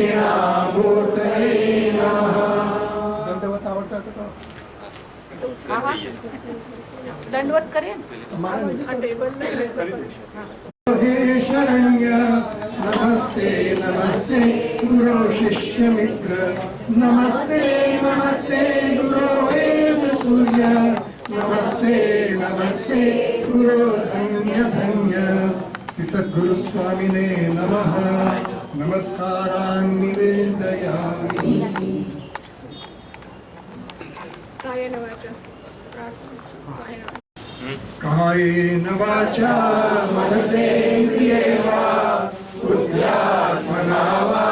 દક્ષિણામૂર્તય નમઃ દંડવત આવડતા તો દંડવત કરીએ ને તમારે હે શરણ્ય નમસ્તે નમસ્તે ગુરુ શિષ્ય મિત્ર નમસ્તે નમસ્તે ગુરુ વેદ સૂર્ય નમસ્તે નમસ્તે ગુરુ ધન્ય ધન્ય શ્રી સદગુરુ સ્વામીને નમઃ नमस्कारान् निवेदयामि कायेन वाचा मनसेन्द्रिये वा बुद्ध्यात्मना वा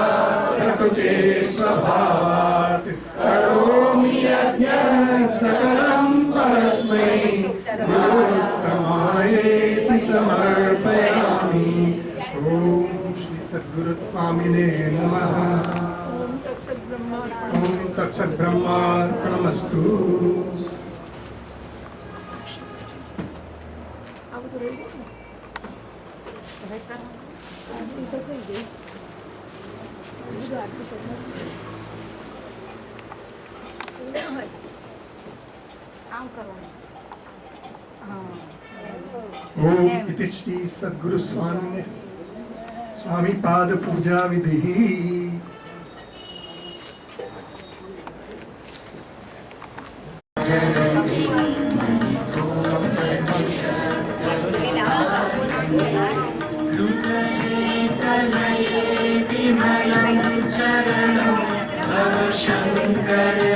प्रकृते स्वभावात् करोमि यद्य सकलं परस्मै गुरुत्तमायेति समर्पयामि ગુરુસ્વામીને નમઃ ઓમ તક્ષ બ્રહ્માર્પણમસ્તુ શ્રી સદગુરુ સ્વામીને સ્વામી પાદ પૂજા વિધિ. Shankar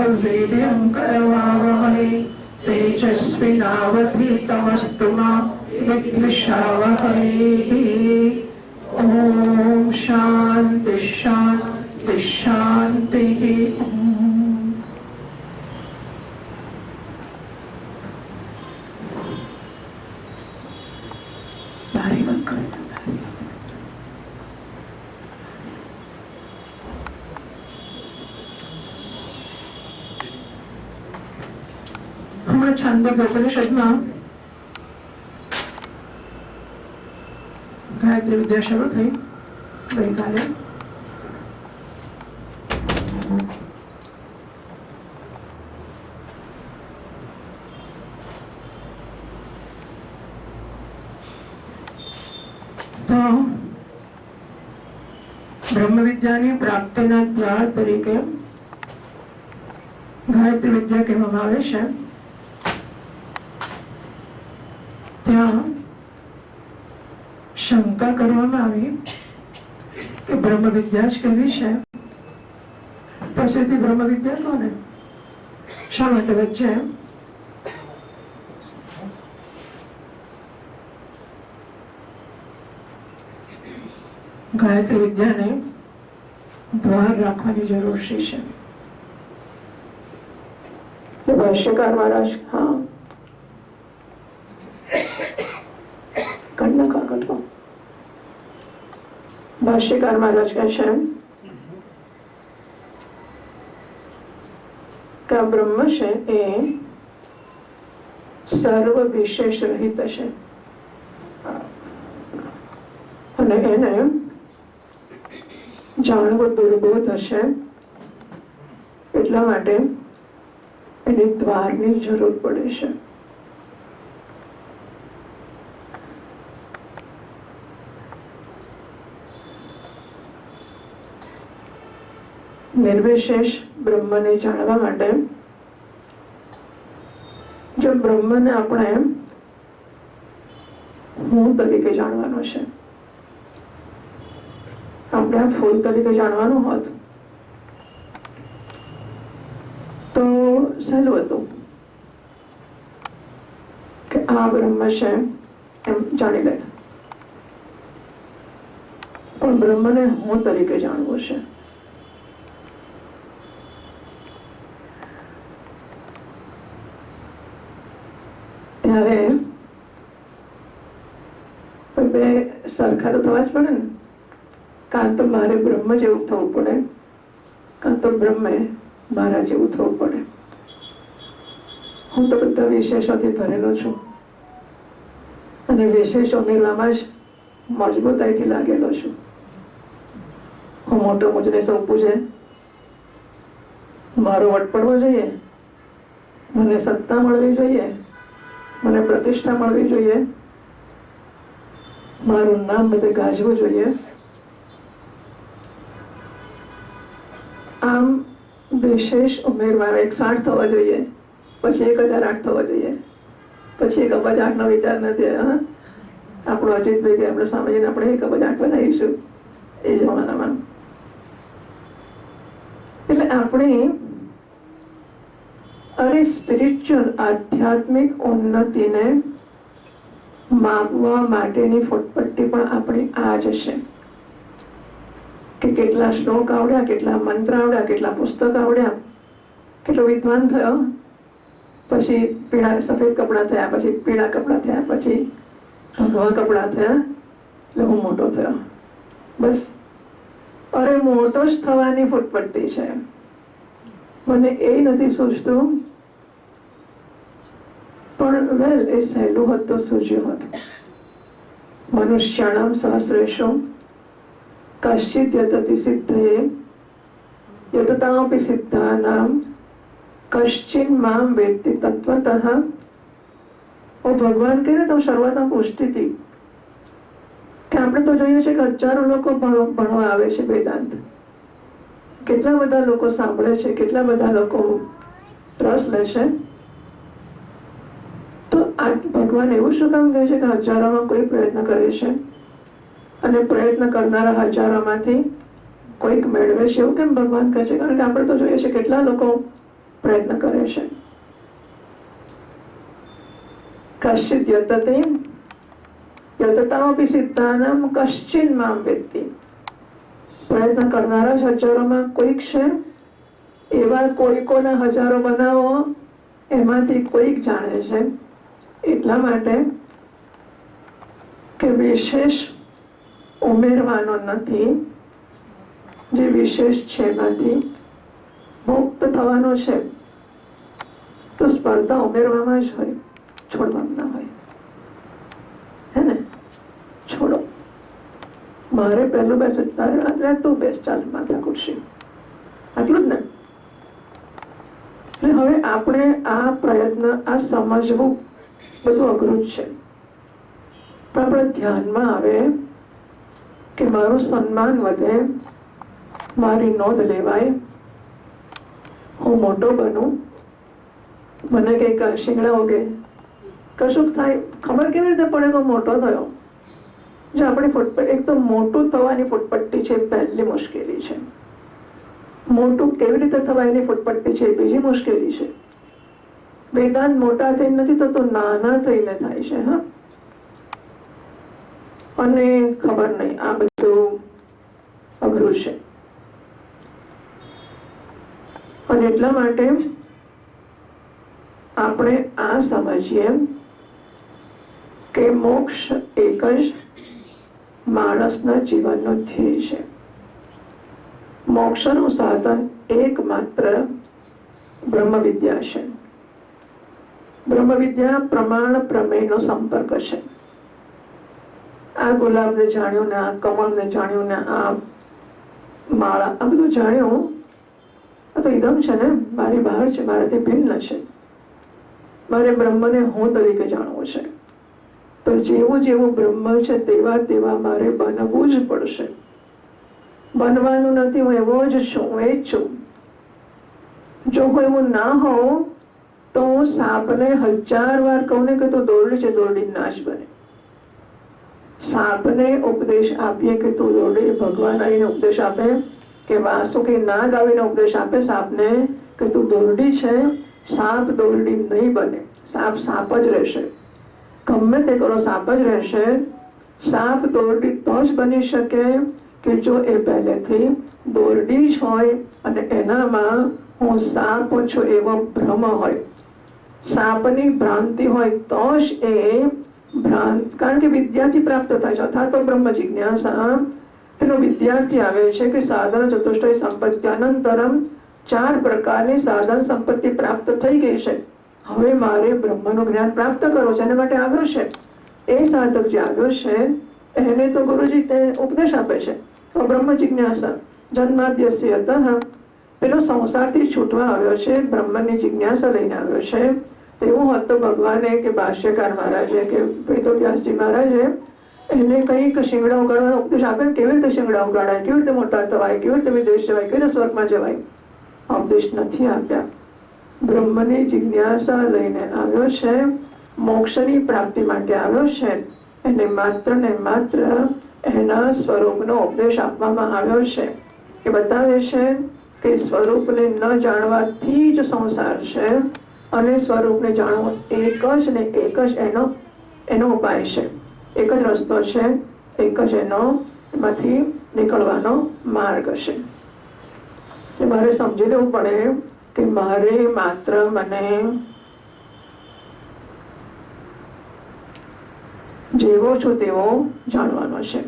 सह वीर्यं करवावहै तेजस्विनावधीतमस्तु मा विद्विषावहै ॐ शान्ति शान्ति છાંદોગ્ય ઉપનિષદમાં ગાયત્રી વિદ્યા શરૂ થઈ ગઈકાલે. તો બ્રહ્મ વિદ્યાની પ્રાપ્તિના દ્વાર તરીકે ગાયત્રી વિદ્યા કહેવામાં આવે છે. ત્યાં શંકા કરવામાં આવી કે બ્રહ્મ વિદ્યા જ કેવી છે? પછીથી બ્રહ્મ વિદ્યા કોને? શા માટે વચ્ચે? ગાયત્રી વિદ્યાને દ્વાર રાખવાની જરૂર છે? ભાષ્યકાર મહારાજ, હા. ભાષ્યકાર મહારાજ કહે છે આ બ્રહ્મ છે એ સર્વ વિશેષ રહિત છે. અને એને જાણવું દુર્બોધ હશે એટલા માટે એને દ્વારની જરૂર પડે છે. નિર્વિશેષ બ્રહ્મને જાણવા માટે. જો બ્રહ્મને આપણે હું તરીકે જાણવાનો છે? આપણે ફૂલ તરીકે જાણવાનું હોત? તો સહેલું હતું કે આ બ્રહ્મ છે એમ જાણી લે. પણ બ્રહ્મને હું તરીકે જાણવું છે? ત્યારે બે સરખા તો થવા જ પડે ને. કાં તો મારે બ્રહ્મ જેવું થવું પડે, કાં તો બ્રહ્મે મારા જેવું થવું પડે. હું તો બધા વિશેષોથી ભરેલો છું. અને વિશેષ ઉમેરવામાં જ મજબૂતાઈથી લાગેલો છું. હું મોટો મુજને સોંપું છે મારો વટ પડવો જોઈએ. મને સત્તા મળવી જોઈએ. મને પ્રતિષ્ઠા મળવી જોઈએ. મારું નામ બધે ગાજવું જોઈએ. આમ વિશેષ ઉમેરવા એક સાઠ થવા જોઈએ. પછી એક હજાર આઠ થવા જોઈએ. પછી એક અબજ આઠનો વિચાર નથી, હા? આપણો અજીતભાઈ કે એમને સામે આપણે એક અબજ આઠ બનાવીશું. એ જમાનામાં એટલે આપણે અરે સ્પિરિચ્યુઅલ આધ્યાત્મિક ઉન્નતિને માપવા માટેની ફૂટપટ્ટી પણ આપણી આ જ છે. કે કેટલા શ્લોક આવડ્યા, કેટલા મંત્ર આવડ્યા, કેટલા પુસ્તક આવડ્યા, કેટલો વિદ્વાન થયો. પછી પીળા સફેદ કપડાં થયા, પછી પીળા કપડાં થયા, પછી ભગવા કપડાં થયા, એટલે હું મોટો થયો. બસ. અરે મોટો જ થવાની ફૂટપટ્ટી છે. મને એ નથી સૂચતું પણ વેલ, એ સહેલું હોત તો સૂઝ્યું હોત મનુષ્યાણામ સહસ્રેશો કશ્ચિત યતતિ સિદ્ધયે. યતતામપી સિદ્ધાનામ કશ્ચિનમાં વેત્તિ તત્વતઃ. ઓ ભગવાન કહે તો શરૂઆતમાં પુષ્ટિથી કે આપણે તો જોઈએ છે કે હજારો લોકો ભણ- ભણવા આવે છે વેદાંત. કેટલા બધા લોકો સાંભળે છે, કેટલા બધા લોકો રસ લે છે. ભગવાન એવું શું કામ કહે છે કે હજારોમાં કોઈ પ્રયત્ન કરે છે? અને પ્રયત્ન કરનારા હજારોમાંથી કોઈક મેળવે છે? એવું કેમ ભગવાન કહે છે? કારણ કે આપણે તો જોઈએ છે કેટલા લોકો પ્રયત્ન કરે છે. કશ્ચિત યતતે યતતામપી સિદ્ધાનમ કશ્ચિન મામ વેત્તિ. પ્રયત્ન કરનારા જ હજારોમાં કોઈક છે? એવા કોઈકોના હજારો બનાવો, એમાંથી કોઈક જાણે છે. એટલા માટે કે વિશેષ ઉમેરવાનો નથી. જે વિશેષ છે એમાંથી મુક્ત થવાનો છે, તો સ્પર્ધા ઉમેરવામાં જ હોય, છોડવામાં ના હોય. હે ને? છોડો. મારે પહેલું બેસ તારે એટલે તું બેસ ચાલ માથા ખુરશી આટલું જ ને? હવે આપણે આ પ્રયત્ન આ સમજવું બધું અઘરું છે. પણ આપણે ધ્યાનમાં આવે કે મારું સન્માન વધે, મારી નોંધ લેવાય. હું મોટો બનું. મને કંઈક શીંગડા ઉગે કશુંક થાય. ખબર કેવી રીતે પડે તો મોટો થયો? જો આપણી ફૂટપટ્ટી એક તો મોટું થવાની ફૂટપટ્ટી છે પહેલી મુશ્કેલી છે. મોટું કેવી રીતે થવાય એની ફૂટપટ્ટી છે બીજી મુશ્કેલી છે. વેદાંત મોટા થઈને નથી થતો, નાના થઈને થાય છે, હા. અને ખબર નહીં, આ બધું અઘરું છે. અને એટલા માટે આપણે આ સમજીએ કે મોક્ષ એક જ માણસના જીવનનો ધ્યેય છે. મોક્ષનું સાધન એકમાત્ર બ્રહ્મ વિદ્યા છે. બ્રહ્મ વિદ્યા પ્રમાણ પ્રમેયનો સંપર્ક છે. આ ગુલાબને જાણ્યું ને આ કમળને જાણ્યું ને આ માળા, આ બધું જાણ્યું. આ તો ઇદમ છે ને, મારી બહાર છે મારાથી ભિન્ન છે. મારે બ્રહ્મને હું તરીકે જાણવું છે. તો જેવું જેવું બ્રહ્મ છે, તેવા તેવા મારે બનવું જ પડશે. બનવાનું નથી, હું એવો જ છું એ જ છું. જો હું એવું ના હોઉં તો હું સાપને હજાર વાર કહું ને કે તું દોરડી છે દોરડી નાશ બને. સાપને ઉપદેશ આપીએ કે તું દોરડી, ભગવાન આવીને ઉપદેશ આપે, કે વાસુકી નાગ આવીને ઉપદેશ આપે, સાપને કે તું દોરડી છે, સાપ દોરડી નહીં બને. સાપ સાપ જ રહેશે. ગમે તે કરો, સાપ જ રહેશે. સાપ દોરડી તો જ બની શકે કે જો એ પહેલેથી દોરડી જ હોય અને એનામાં હું સાપ છું એવો ભ્રમ હોય. સાપની ભ્રાંતિ હોય તો જ એ ભ્રાંત, કારણ કે વિદ્યાથી પ્રાપ્ત થાય છે. અથવા તો બ્રહ્મ જિજ્ઞાસા, એનો વિદ્યાર્થી આવે છે કે સાધન ચતુષ્ટય સંપત્તિ અનંતરમ ચાર પ્રકારની સાધન સંપત્તિ પ્રાપ્ત થઈ ગઈ છે. હવે મારે બ્રહ્મનું જ્ઞાન પ્રાપ્ત કરવું છે, એના માટે આવ્યો છે. એ સાધક જે આવ્યો છે, એને તો ગુરુજી ઉપદેશ આપે છે. બ્રહ્મ જિજ્ઞાસા જન્માદ્યસ્ય અતઃ પેલો સંસારથી છૂટવા આવ્યો છે, બ્રહ્મની જિજ્ઞાસા લઈને આવ્યો છે. તેવું હોત ભગવાને કે ભાષ્યકાર મહારાજે કે વેદવ્યાસજી મહારાજે એને કંઈક શિંગડા ઉગાડવાનો ઉપદેશ આપે કેવી રીતે શિંગડા ઉગાડાય, કેવી રીતે મોટા થવાય, કેવી રીતે વિદેશ જવાય, કેવી રીતે સ્વર્ગમાં જવાય? ઉપદેશ નથી આપ્યા. બ્રહ્મની જિજ્ઞાસા લઈને આવ્યો છે, મોક્ષની પ્રાપ્તિ માટે આવ્યો છે. એને માત્ર ને માત્ર એના સ્વરૂપનો ઉપદેશ આપવામાં આવ્યો છે. એ બતાવે છે કે સ્વરૂપને ન જાણવાથી જ સંસાર છે અને સ્વરૂપને જાણવું એક જ ને એક જ એનો એનો ઉપાય છે. એક જ રસ્તો છે, એક જ એનો માંથી નીકળવાનો માર્ગ છે. મારે સમજી લેવું પડે કે મારે માત્ર મને જેવો છું તેવો જાણવાનો છે.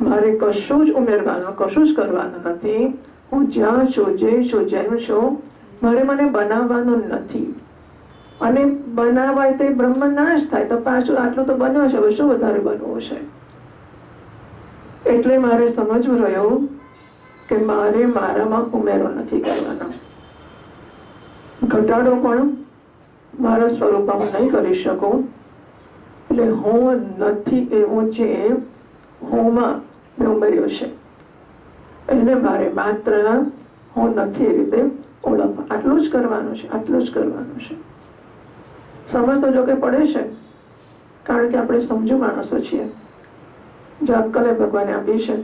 મારે કશું જ ઉમેરવાનું, કશું જ કરવાનું નથી. હું જ્યાં છું જે છું છું મારે મને બનાવવાનું નથી. અને બનાવાય તો એ બ્રહ્મ નાશ થાય, તો પાછું આટલું તો બન્યો છે, હવે શું વધારે બનવું છે? એટલે મારે સમજવું રહ્યું કે મારે મારામાં ઉમેરો નથી કરવાનો. ઘટાડો પણ મારા સ્વરૂપમાં નહીં કરી શકું. એટલે હું નથી એવું જે હુંમાં મેં ઉમેર્યું છે. એને મારે માત્ર હું નથી એ રીતે ઓળખ. આટલું જ કરવાનું છે, આટલું જ કરવાનું છે. સમજ તો જોકે પડે છે, કારણ કે આપણે સમજુ માણસો છીએ. જે અક્કલે ભગવાને આપી છે,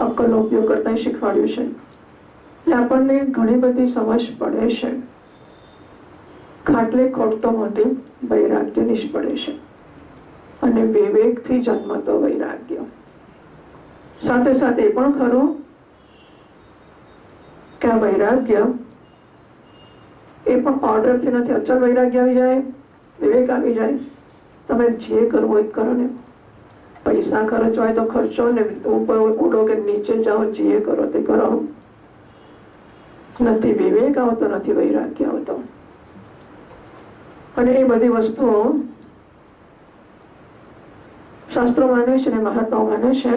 અક્કલનો ઉપયોગ કરતા શીખવાડ્યું છે. એટલે આપણને ઘણી બધી સમજ પડે છે. ખાટલે ખોટતો માટે વૈરાગ્ય નિષ્પડે છે. અને વિવેકથી જન્મતો વૈરાગ્ય. સાથે સાથે એ પણ ખરું કે આ વૈરાગ્ય એ પણ ઓર્ડરથી નથી. અચળ વૈરાગ્ય આવી જાય, વિવેક આવી જાય. તમે જે કરવું હોય કરો ને. પૈસા ખર્ચવાય તો ખર્ચો ને ઉપર ઉડો કે નીચે જાઓ, જે કરો તે કરો. નથી વિવેક આવતો, નથી વૈરાગ્ય આવતો. અને એ બધી વસ્તુઓ શાસ્ત્રો માને છે ને મહાત્માઓ માને છે.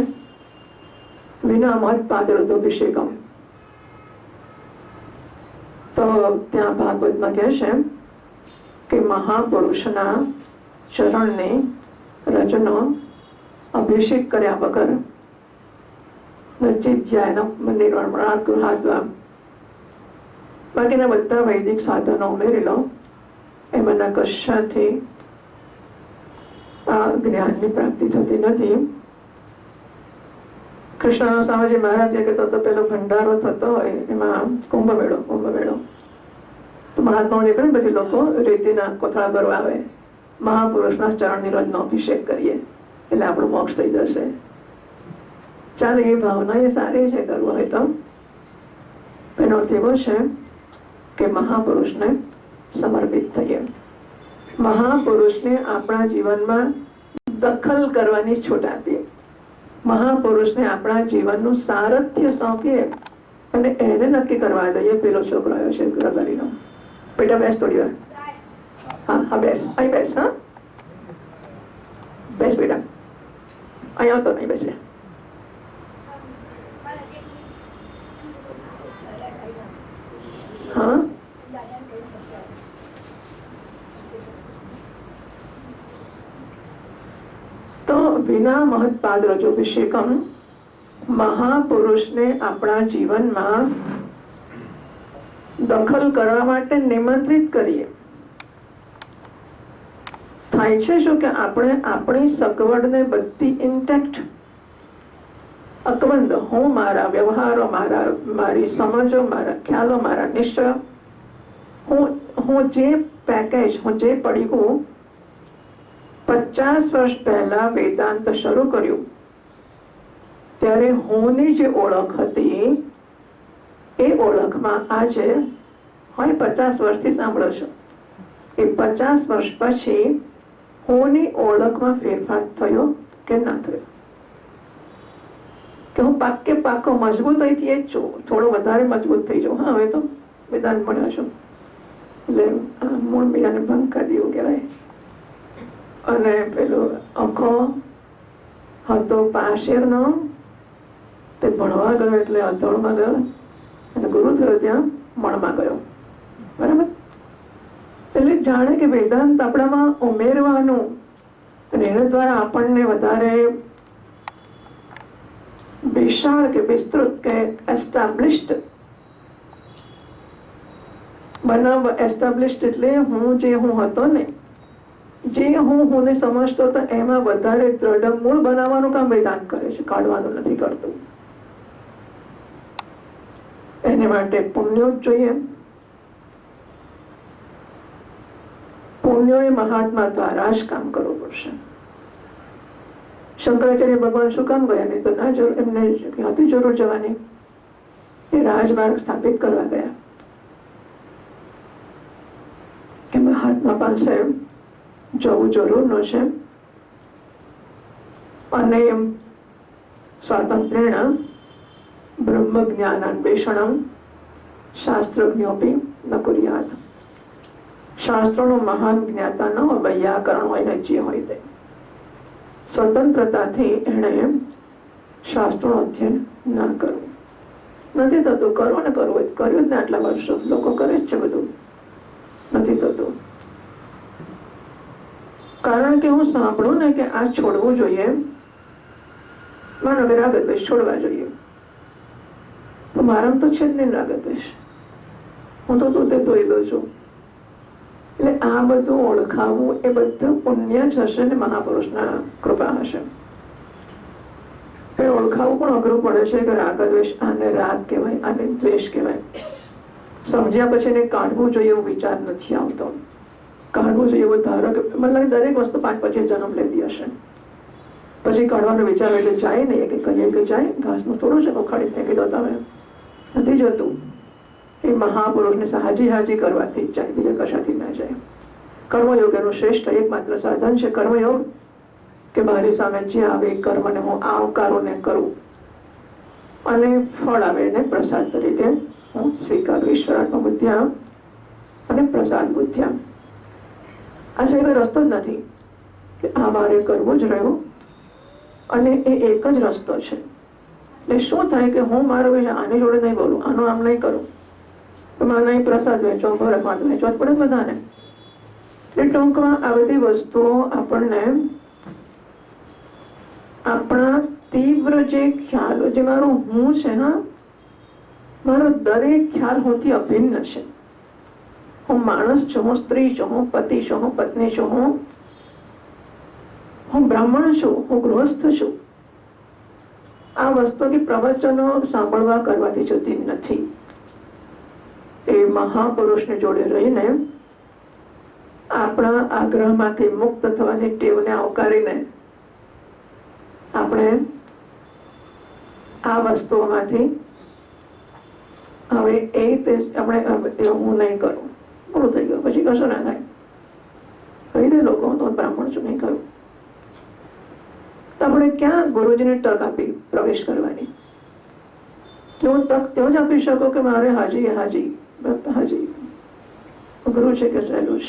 વિના મત પાદર અભિષેકમ. તો ત્યાં ભાગવતમાં કહે છે કે મહાપુરુષના ચરણને રજનો અભિષેક કર્યા વગર નચિત્યાયન નિર્વાણ ગૃહાદ્વા બાકીના બધા વૈદિક સાધનો ઉમેરી લો. એમાંના કશાથી આ જ્ઞાનની પ્રાપ્તિ થતી નથી. કૃષ્ણ સ્વામીજી મહારાજ કે તો પેલો ભંડારો થતો હોય, એમાં કુંભ મેળો મહાત્માઓ નીકળે પછી લોકો રેતીના કોથળા ભરવા આવે. મહાપુરુષના ચરણની નિરોજનો અભિષેક કરીએ, એટલે આપણું મોક્ષ થઈ જશે. ચાલે, એ ભાવના એ સારી છે કરવું હોય તો. એનો અર્થ એવો છે કે મહાપુરુષને સમર્પિત થઈએ. મહાપુરુષને આપણા જીવનમાં દખલ કરવાની છૂટ આપીએ. મહાપુરુષને આપણા જીવનનું સારથ્ય સોંપીએ અને એને નક્કી કરવા દઈએ, પેલો છોકરો આવ્યો છે રબારીનો બેટા બેસ થોડી વાર હા હા બેસ અહીં બેસ હા બેસ બેટા અહીં આવતો નહીં બેસે હા તો વિના મહત્પાદ રજોભિષેકમ મહાપુરુષને આપણા જીવનમાં દખલ કરવા માટે નિમંત્રિત કરીએ. થાય છે શું કે આપણે આપણી સગવડને બધી ઇન્ટેક્ટ અકબંધ, હું મારા વ્યવહારો, મારા, મારી સમજો, મારા ખ્યાલો, મારા નિશ્ચય, હું હું જે પેકેજ હું જે પડીકું, પચાસ વર્ષ પહેલા વેદાંત શરૂ કર્યું. ત્યારે હુંની જે ઓળખ હતી એ ઓળખમાં આજે હોય પચાસ વર્ષથી સાંભળો છો એ પચાસ વર્ષ પછી હુંની ઓળખમાં ફેરફાર થયો કે ના થયો? કે હું પાકે પાકો મજબૂત અહીંથી એ જ છું? થોડો વધારે મજબૂત થઈ જાઉં. હા, હવે તો મેદાન ભણ્યો છું. એટલે મૂળ બીજાને ભંગ કરી એવું કહેવાય. અને પેલો આખો હતો પાશેરનો. તે ભણવા ગયો એટલે અધોળમાં ગયો. અને ગુરુ થયો ત્યાં મણમાં ગયો. બરાબર? એટલે જાણે કે વેદાંત આપણામાં ઉમેરવાનું અને એના દ્વારા આપણને વધારે વિશાળ કે વિસ્તૃત કે એસ્ટાબ્લિશ્ડ બનાવ એસ્ટાબ્લિશ્ડ એટલે હું જે હું હતો ને, જે હું હુંને સમજતો હતો એમાં વધારે દ્રઢ મૂળ બનાવવાનું કામ વેદાંત કરે છે. કાઢવાનું નથી કરતું. એને માટે પુણ્યો જ જોઈએ. પુણ્યોએ મહાત્મા દ્વારા જ કામ કરવું પડશે. શંકરાચાર્ય ભગવાન શું કામ ગયા? નહીં તો ના જરૂર, એમને ક્યાંથી જરૂર જવાની? એ રાજમાર્ગ સ્થાપિત કરવા ગયા. કે મહાત્મા પાસે જવું જરૂરનું છે. અને સ્વાતંત્ર્યેણ બ્રહ્મ જ્ઞાનાન્વેષણમ શાસ્ત્રજ્ઞોપી ન કુર્યાત. શાસ્ત્રોનો મહાન જ્ઞાતા ન હોય હોય ને જે હોય તે. સ્વતંત્રતાથી એણે શાસ્ત્રોનું અધ્યયન ના કરવું નથી થતું, કરો ને કરવું કર્યું જ ને આટલા વર્ષો. લોકો કરે જ છે બધું. નથી થતું. કારણ કે હું સાંભળું ને કે આ છોડવું જોઈએ. માનો કે છોડવા જોઈએ. તો મારામાં તો છે જ નહીં રાગદ્વેષ હું તો તું તે દઉં છું. એટલે આ બધું ઓળખાવું એ બધું પુણ્ય જ હશે ને મહાપુરુષના કૃપા હશે. ઓળખાવું પણ અઘરું પડે છે કે રાગદ્વેષ આને રાગ કહેવાય આને દ્વેષ કહેવાય. સમજ્યા પછી એને કાઢવું જોઈએ એવો વિચાર નથી આવતો. કાઢવું જોઈએ એવો ધારો કે મને લાગે દરેક વસ્તુ પાંચ પછી જન્મ લેતી હશે. પછી કાઢવાનો વિચાર એટલે જાય નહીં કે કહીએ કે જાય, ઘાસનું થોડું છે ઉખાડી ફેંકી દો તમે. નથી જતું. એ મહાપુરુષને સાહજી હાજી કરવાથી જ જાય, બીજા કશાથી ના જાય. કર્મયોગ એનું શ્રેષ્ઠ એકમાત્ર સાધન છે કર્મયોગ, કે મારી સામે જે આવે કર્મને હું આવકારોને કરું. અને ફળ આવે એને પ્રસાદ તરીકે હું સ્વીકારું, ઈશ્વરાત્મ બુદ્ધ્યા અને પ્રસાદ બુદ્ધ્યા આ સિવાય રસ્તો જ નથી કે આ મારે કરવું જ રહ્યું અને એ એક જ રસ્તો છે. એટલે શું થાય કે હું મારો વિશે આની જોડે નહીં બોલું, આનું આમ નહીં કરું? મારે નહીં પ્રસાદ વેચો ભરત વેચો પડે બધાને. એટલે ટૂંકમાં આ બધી વસ્તુઓ આપણને આપણા તીવ્ર જે ખ્યાલ, જે મારો હું છે હા મારો દરેક ખ્યાલ હુંથી અભિન્ન છે. હું માણસ છું, હું સ્ત્રી છું, હું પતિ છું, હું પત્ની છું, હું હું બ્રાહ્મણ છું, હું ગૃહસ્થ છું. આ વસ્તુ કે પ્રવચનો સાંભળવા કરવાથી જતી નથી. એ મહાપુરુષને જોડે રહીને આપણા આગ્રહમાંથી મુક્ત થવાની ટેવને આવકારીને આપણે આ વસ્તુઓમાંથી હવે એ તે આપણે હું નહીં કરું. પૂરું થઈ ગયું. પછી કશું ના થાય. કહી દે લોકો તો બ્રાહ્મણ છું, નહીં કરું. આપણે ક્યાં ગુરુજીને તક આપી પ્રવેશ કરવાની? જો તક તેઓ જ આપી શકો કે મારે હાજી હાજી હાજી? ગુરુ છે કે સહેલું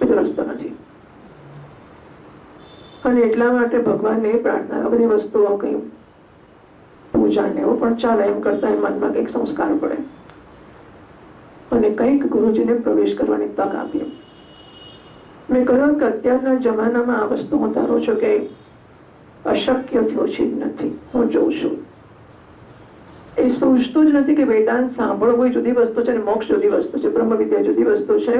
રસ્તો નથી. અને એટલા માટે ભગવાનને પ્રાર્થના બધી વસ્તુઓ કંઈ પૂજા ને એવું પણ ચાલે, એમ કરતા એ મનમાં કંઈક સંસ્કાર પડે. અને કંઈક ગુરુજીને પ્રવેશ કરવાની તક આપી મેં કહ્યું કે અત્યારના જમાનામાં આ વસ્તુ હું ધારું છું કે અશક્યથી ઓછી છે નથી. હું જોઉં છું. એ સૂચતું જ નથી કે વેદાંત સાંભળવું એ જુદી વસ્તુ છે અને મોક્ષ જુદી વસ્તુ છે. બ્રહ્મ વિદ્યા જુદી વસ્તુ છે.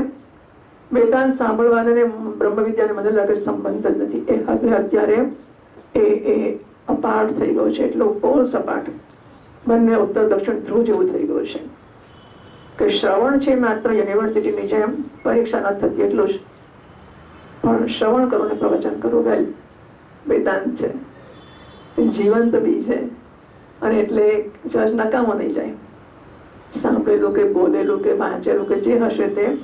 વેદાંત સાંભળવાને અને બ્રહ્મ વિદ્યાને મને લાગે સંબંધ જ નથી. એ હવે અત્યારે એ એ અપાટ થઈ ગયો છે. એટલો બહુ સપાટ. બંને ઉત્તર દક્ષિણ ધ્રુવ જેવું થઈ ગયું છે. કે શ્રવણ છે માત્ર યુનિવર્સિટીની જેમ. પરીક્ષા ન થતી એટલું જ. પણ શ્રવણ કરો ને પ્રવચન કરો. વેલ વેદાંત છે. જીવંત બી છે. અને એટલે જજ નકામો નહીં જાય. સાંભળેલું કે બોલેલું કે વાંચેલું કે જે હશે તે,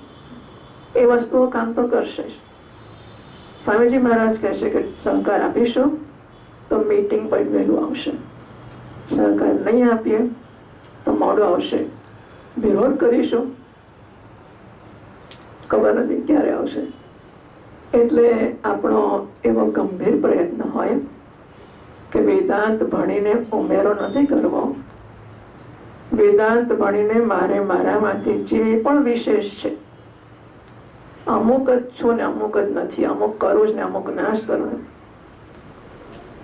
એ વસ્તુઓ કામ તો કરશે જ. સ્વામીજી મહારાજ કહેશે કે સહકાર આપીશું, તો મીટિંગ પણ વહેલું આવશે. સહકાર નહીં આપીએ, તો મોડું આવશે. વિરોધ કરીશું. ખબર નથી ક્યારે આવશે. એટલે આપણો એવો ગંભીર પ્રયત્ન હોય કે વેદાંત ભણીને ઉમેરો નથી કરવો. વેદાંત ભણીને મારે મારામાંથી જે પણ વિશેષ છે, અમુક જ છું ને અમુક જ નથી. અમુક કરું જ ને અમુક નાશ કરું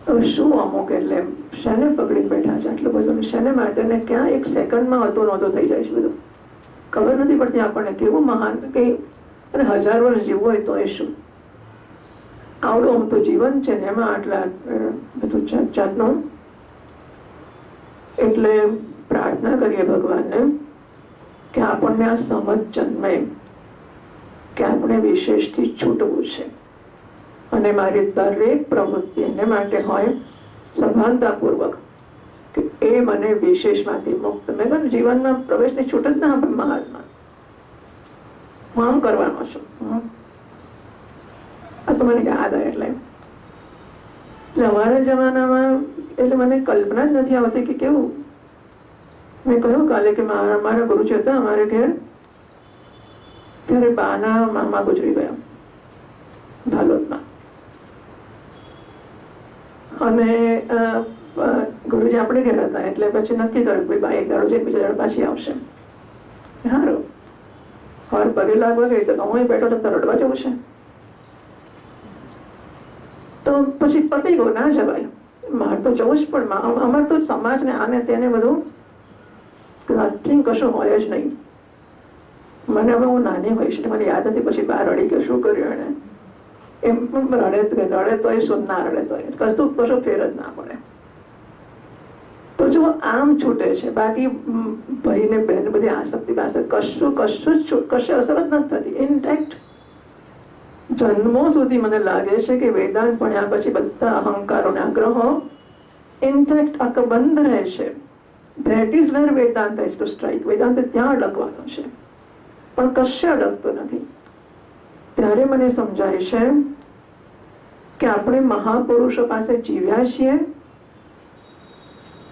તો શું અમુક એટલે શેને પકડી બેઠા છે? આટલું બધું શેને માટે? ને ક્યાં એક સેકન્ડમાં હતો નહોતો થઈ જાય છે બધું. ખબર નથી પડતી આપણને કેવું મહાન કંઈ અને હજાર વર્ષ જીવવું હોય તો એ શું? આવડું અમતું જીવન છે ને એમાં આટલા બધું જાત જાતનું. એટલે પ્રાર્થના કરીએ ભગવાનને કે આપણને આ સમજ જન્મે, કે આપણે વિશેષથી છૂટવું છે. અને મારી દરેક પ્રવૃત્તિ એને માટે હોય સભાનતાપૂર્વક કે એ મને વિશેષમાંથી મુક્ત. મેં કહ્યું જીવનમાં પ્રવેશની છૂટ જ ના આપણે મહાત્મા. હું આમ કરવાનો છું. તો મને યાદ આવે એટલે. અમારા જમાનામાં એટલે મને કલ્પના જ નથી આવતી કે કેવું. મેં કહ્યું કાલે કે મારા મારા ગુરુજી હતા અમારે ઘેર, ત્યારે બાના મામા ગુજરી ગયા ભાલોદમાં અને ગુરુજી આપણે ઘેર હતા, એટલે પછી નક્કી કર્યું કે ભાઈ, એક દાડો છે બીજા દાડો પાછી આવશે. સારું હવે પગે લાગવા ગઈ તો હું બેઠો તો રડવા જવું છે. તો પછી પતી ગયો, ના જવાય. મારે તો જવું જ પણ અમારે તો સમાજને આને તેને બધું નથિંગ કશું હોય જ નહીં. મને હવે હું નાની હોઈશ ને મને યાદ હતી પછી બહાર રડી કે શું કર્યું એને એમ પણ રડે તો રડે તો એ સુન ના રડે તો કશું કશું ફેર જ ના પડે. તો જો આમ છૂટે છે, બાકી ભાઈ ને બહેન બધી આસક્તિ પાસે કશું કશું જ કશે અસર જ નથી થતી. ઇનટેક્ટ જન્મો સુધી મને લાગે છે કે વેદાંત ભણ્યા પછી બધા અહંકારો અને આગ્રહો ઇન્ટેક્ટ અકબંધ રહે છે. That is where Vedant is to strike Vedant ત્યાં અડકવાનો છે. પણ કશે અડકતો નથી. ત્યારે મને સમજાય છે કે આપણે મહાપુરુષો પાસે જીવ્યા છીએ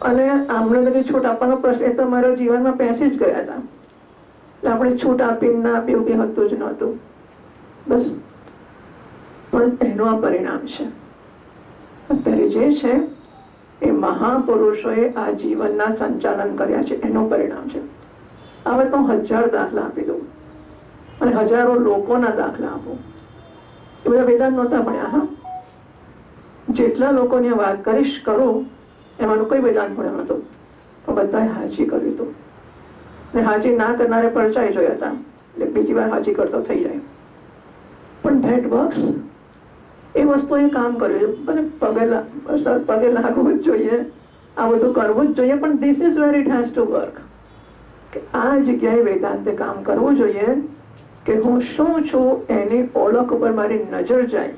અને આમને બધી છૂટ આપવાનો પ્રશ્ન, એ તો મારા જીવનમાં પેસી જ ગયા હતા. એટલે આપણે છૂટ આપીને ના આપ્યું કે હતું જ નહોતું. બસ પણ એનું આ પરિણામ છે. અત્યારે જે છે, એ મહાપુરુષોએ આ જીવનના સંચાલન કર્યા છે, એનું પરિણામ છે. હવે તો હજાર દાખલા આપી દઉં અને હજારો લોકોના દાખલા આપો. એ બધા વેદાંત નહોતા ભણ્યા, હા? જેટલા લોકોની વાત કરીશ, કરો, એમાંનું કોઈ વેદાંત ભણ્યો નહોતું. પણ બધાએ હાજી કર્યું હતું. ને હાજી ના કરનારે પરચાઈ જોયા હતા. એટલે બીજી વાર હાજી કરતો થઈ જાય. પણ ધેટ વર્ક્સ એ વસ્તુએ કામ કર્યું મને પગે સર, પગે લાગવું જ જોઈએ. આ બધું કરવું જ જોઈએ, પણ this is where it has to work કે આ જગ્યાએ વેદાંતે કામ કરવું જોઈએ કે હું શું છું એની ઓળખ ઉપર મારી નજર જાય.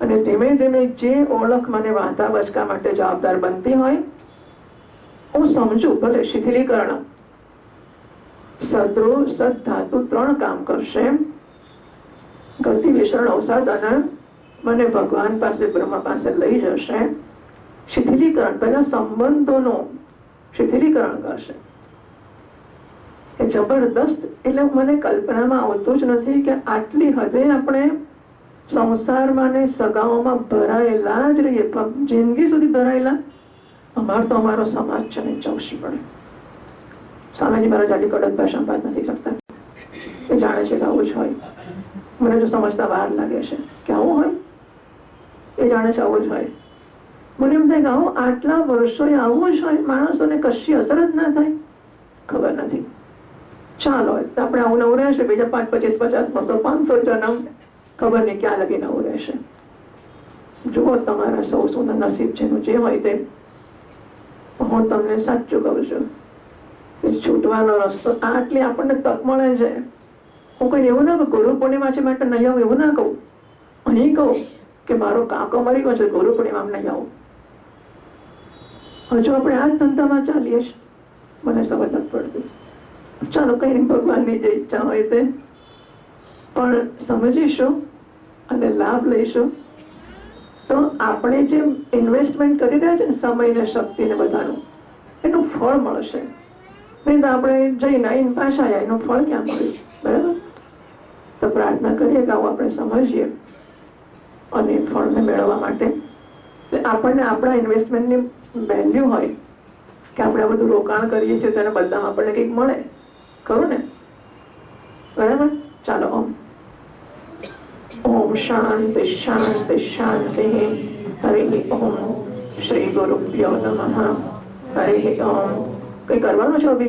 અને ધીમે ધીમે જે ઓળખ મને વાંધા બચકા માટે જવાબદાર બનતી હોય, હું સમજુ, ભલે શિથિલીકરણ. સદ્રુ સદ ધાતુ ત્રણ કામ કરશે. ગતિ, વિસરણ, અવસાદ અને મને ભગવાન પાસે, બ્રહ્મા પાસે લઈ જશે. શિથિલીકરણ, પહેલા સંબંધોનો શિથિલીકરણ કરશે. એ જબરદસ્ત, એટલે મને કલ્પનામાં આવતું જ નથી કે આટલી હદે આપણે સંસારમાં ને સગાઓમાં ભરાયેલા જ રહીએ. જિંદગી સુધી ભરાયેલા? અમારો તો અમારો સમાજ છે ને ચૌશી પડે. સામેની મારા જાડી કડક ભાષામાં વાત નથી કરતા. એ જાણે છે કે આવું જ હોય. મને જો સમજતા વાર લાગે છે કે આવું હોય. એ જાણે છે આવું જ હોય. મને એમ થાય કે આવું આટલા વર્ષોએ આવું જ હોય, માણસોને કશી અસર જ ના થાય? ખબર નથી. ચાલો આપણે આવું નવું રહેશે. બીજા પાંચ, પચીસ, પચાસ, બસો, પાંચસો જન્મ. ખબર નહીં ક્યાં લગી નવું રહેશે. જુઓ તમારા સૌ સુંદર નસીબ છે જે હોય તે. હું તમને સાચું કહું છું કે છૂટવાનો રસ્તો આટલી આપણને તક મળે છે. હું કોઈ એવું ના કહું, ગુરુ પૂર્ણિમા છે માટે નહીં આવું એવું ના કહું. અહીં કહું કે મારો કાકો મરી ગયો છે, ગુરુ પૂર્ણિમા નહીં આવું. હજુ આપણે આ જ ધંધામાં ચાલીએ મને સમજ નથી પડતી. ચાલો કઈ ભગવાનની જે ઈચ્છા હોય તે. પણ સમજીશું અને લાભ લઈશું. તો આપણે જે ઇન્વેસ્ટમેન્ટ કરી રહ્યા છે ને, સમય ને શક્તિ ને બધાનું, એનું ફળ મળશે. નહીં તો આપણે જઈને આવીને પાછા આવ્યા એનું ફળ ક્યાં મળ્યું બરાબર? તો પ્રાર્થના કરીએ કે આવું આપણે સમજીએ. અને ફળને મેળવવા માટે. આપણને આપણા ઇન્વેસ્ટમેન્ટની વેલ્યુ હોય કે આપણે આ બધું રોકાણ કરીએ છીએ તેના બદલામાં આપણને કંઈક મળે. ખરું ને? બરાબર? ચાલો, ઓમ. ઓમ શાંતિ શાંતિ શાંતિ. હરે ઓમ. શ્રી ગુરુભ્યો નમઃ. હરે ઓમ. કઈ કરવાનું છે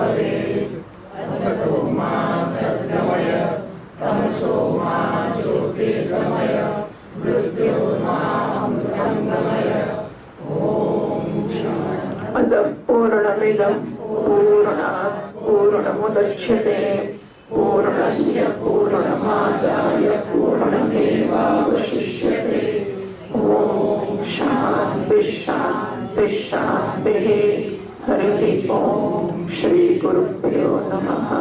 અભી अतः पूर्णमिदं पूर्णात् पूर्णमुदच्यते पूर्णस्य पूर्णमादाय पूर्णमेवावशिष्यते ॐ शान्ति शान्ति शान्तिः हरि ओम श्री गुरुभ्यो नमः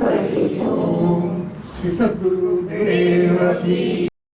हरि ओम सद्गुरुदेव